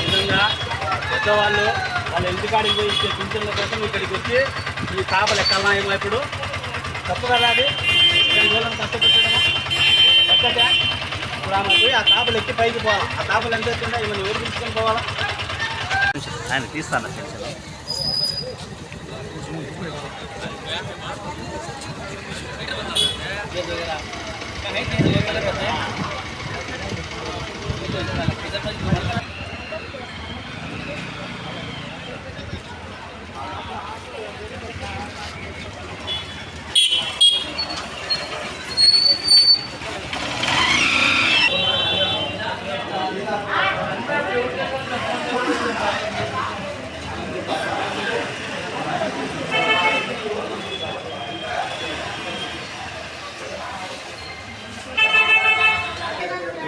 నిజంగా పెద్దవాళ్ళు వాళ్ళ ఇంటికాడికి పోయి ఇచ్చే పింఛన్ల కోసం ఇక్కడికి వచ్చి ఈ తాపలు ఎక్కడన్నాయేమో ఇప్పుడు? తప్పు కదా అది ఇక్కడ రోజులను కష్టపెట్టడము? తప్పదా ఇప్పుడు ఆమె పోయి ఆ తాపలు ఎక్కి పైకి పోవాలి. ఆ తాపలు ఎంత ఎత్తుందా ఈమెను ఎవరు తీసుకొని పోవాలా? ఆయన తీస్తాను. టెన్షన్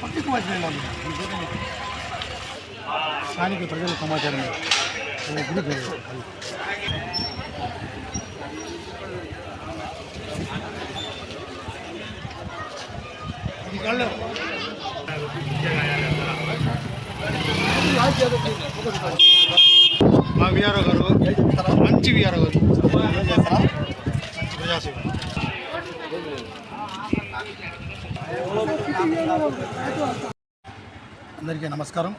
ఎవరు ఇచ్చిండ్రు స్థానిక ప్రజల సమాచారం గురి మా విఆర్ఓ గారు మంచి విఆర్ఓ గారు మంచి ప్రజాసేవ అందరికీ నమస్కారం.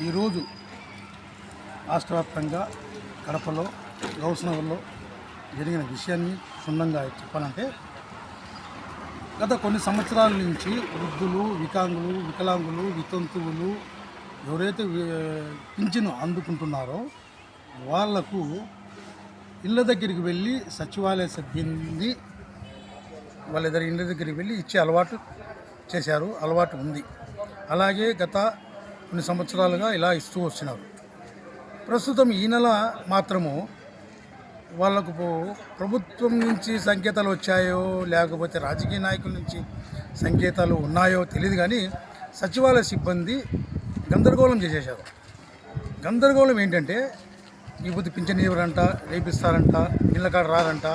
ఈరోజు రాష్ట్ర వ్యాప్తంగా కడపలో గౌస్నగర్లో జరిగిన విషయాన్ని క్షుణ్ణంగా చెప్పాలంటే గత కొన్ని సంవత్సరాల నుంచి వృద్ధులు వికాంగులు వికలాంగులు వితంతువులు ఎవరైతే పింఛను అందుకుంటున్నారో వాళ్ళకు ఇళ్ళ దగ్గరికి వెళ్ళి సచివాలయ సిబ్బంది వాళ్ళిద్దరు ఇళ్ళ దగ్గరికి వెళ్ళి ఇచ్చే అలవాటు చేశారు అలవాటు ఉంది. అలాగే గత కొన్ని సంవత్సరాలుగా ఇలా ఇస్తూ వస్తున్నారు. ప్రస్తుతం ఈ నెల మాత్రము వాళ్ళకు పో- ప్రభుత్వం నుంచి సంకేతాలు వచ్చాయో లేకపోతే రాజకీయ నాయకుల నుంచి సంకేతాలు ఉన్నాయో తెలియదు కానీ సచివాలయ సిబ్బంది గందరగోళం చేసేశారు. గందరగోళం ఏంటంటే ఈ బుద్ధి పింఛన్ ఇవ్వరంట రేపిస్తారంట ఇళ్ళ కాడ రారంట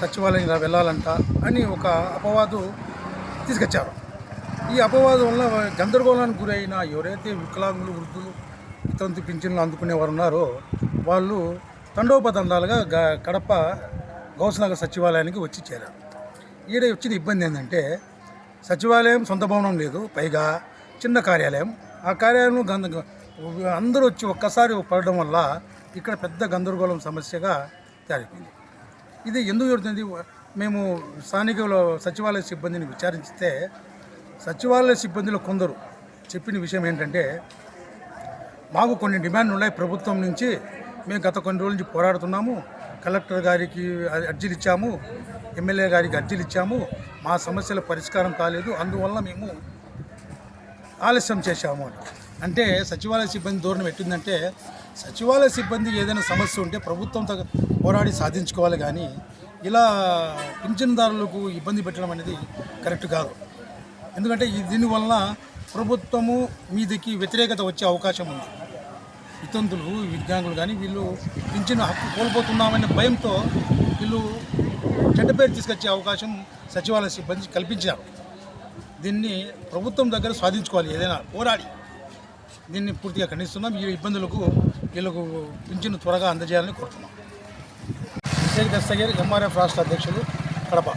సచివాలయం ఇలా వెళ్ళాలంట అని ఒక అపవాదు తీసుకొచ్చారు. ఈ అపవాదం వల్ల గందరగోళానికి గురైన ఎవరైతే వికలాంగులు వృద్ధులు వితంతు పింఛన్లు అందుకునేవారు ఉన్నారో వాళ్ళు తండోపతండాలుగా గ- కడప గౌసనగర్ సచివాలయానికి వచ్చి చేరారు. ఈడ వచ్చిన ఇబ్బంది ఏంటంటే సచివాలయం సొంత భవనం లేదు పైగా చిన్న కార్యాలయం. ఆ కార్యాలయం గంద అందరూ వచ్చి ఒక్కసారి పడడం వల్ల ఇక్కడ పెద్ద గందరగోళం సమస్యగా తయారైపోయింది. ఇది ఎందుకు జరుగుతుంది? మేము స్థానిక సచివాలయ సిబ్బందిని విచారిస్తే సచివాలయ సిబ్బందిలో కొందరు చెప్పిన విషయం ఏంటంటే మాకు కొన్ని డిమాండ్లు ఉన్నాయి. ప్రభుత్వం నుంచి మేము గత కొన్ని రోజుల నుంచి పోరాడుతున్నాము. కలెక్టర్ గారికి అర్జీలు ఇచ్చాము. ఎమ్మెల్యే గారికి అర్జీలు ఇచ్చాము. మా సమస్యల పరిష్కారం కాలేదు. అందువల్ల మేము ఆలస్యం చేశాము అని. అంటే సచివాలయ సిబ్బంది ధోరణి పెట్టిందంటే సచివాలయ సిబ్బంది ఏదైనా సమస్య ఉంటే ప్రభుత్వంతో పోరాడి సాధించుకోవాలి కానీ ఇలా పింఛన్దారులకు ఇబ్బంది పెట్టడం అనేది కరెక్ట్ కాదు. ఎందుకంటే ఈ దీనివల్ల ప్రభుత్వము మీదకి వ్యతిరేకత వచ్చే అవకాశం ఉంది. వితంతులు విద్యాంగులు కానీ వీళ్ళు పింఛను హక్కు కోల్పోతున్నామనే భయంతో వీళ్ళు చెడ్డ పేరు తీసుకొచ్చే అవకాశం సచివాలయ సిబ్బంది కల్పించారు. దీన్ని ప్రభుత్వం దగ్గర సాధించుకోవాలి ఏదైనా పోరాడి. దీన్ని పూర్తిగా ఖండిస్తున్నాం. ఈ ఇబ్బందులకు వీళ్ళకు పింఛను త్వరగా అందజేయాలని కోరుతున్నాం. షేక్ దస్తగిరి ఎంఆర్ఎఫ్ రాష్ట్ర అధ్యక్షులు కడప.